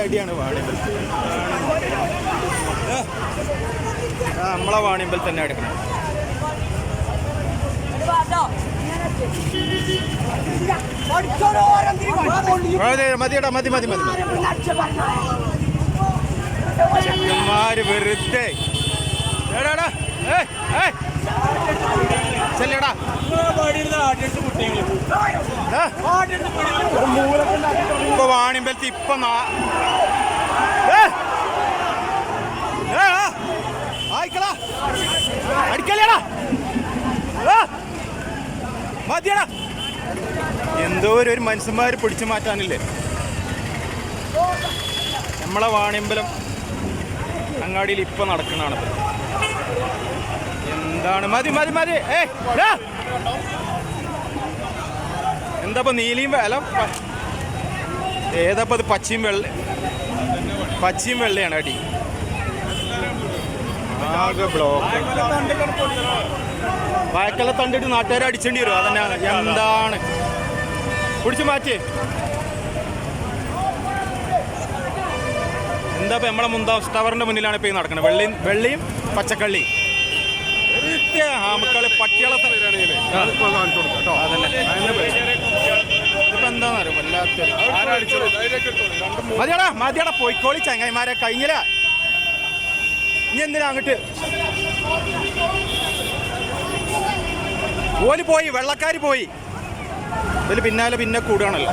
അടിയാണ് വാണിയമ്പൽ ആ, നമ്മളെ വാണിയമ്പൽ തന്നെ എടുക്കണം. മതിയടാ മതി മതി മതി വെറുതെ. ഏടാടാ ഏ ഏയ്, ഇപ്പൊ വാണിമ്പലത്ത് ഇപ്പൊ. ആയിക്കളാ അടിക്കല്ലേടാ ഏ? മതിയടാ. എന്തോ ഒരു മനുഷ്യന്മാര് പിടിച്ചു മാറ്റാനില്ലേ? നമ്മളെ വാണിമ്പലം അങ്ങാടിയിൽ ഇപ്പൊ നടക്കണാണ് എന്താണ്? മതി മതി മതി. ഏ. എന്താ നീലിയും അല്ല ഏതാ ഇത് പച്ചയും വെള്ള പച്ചയും വെള്ളയാണ് അടി. ആകെ ബ്ലോക്ക് വായക്കല്ല തണ്ടിട്ട് നാട്ടുകാരെ അടിച്ചേണ്ടി വരും. അതന്നെയാണ് എന്താണ്? പിടിച്ചു മാറ്റി. എന്താ ഇപ്പൊ നമ്മളെ മുന്താസ് ടവറിന്റെ മുന്നിലാണ് ഇപ്പൊ ഈ നടക്കുന്നത് വെള്ളിയും വെള്ളിയും പച്ചക്കള്ളി പട്ടികളെ തന്നെ പട്ടികളെ മതിയടാ മതിയടാ പോയിക്കോളി ചങ്ങായിമാരെ കഴിഞ്ഞില്ല. ഇനി എന്തിനാ അങ്ങോട്ട്? ഓൽ പോയി വെള്ളക്കാർ പോയി. ഇതിൽ പിന്നാലെ പിന്നെ കൂടുകയാണല്ലോ.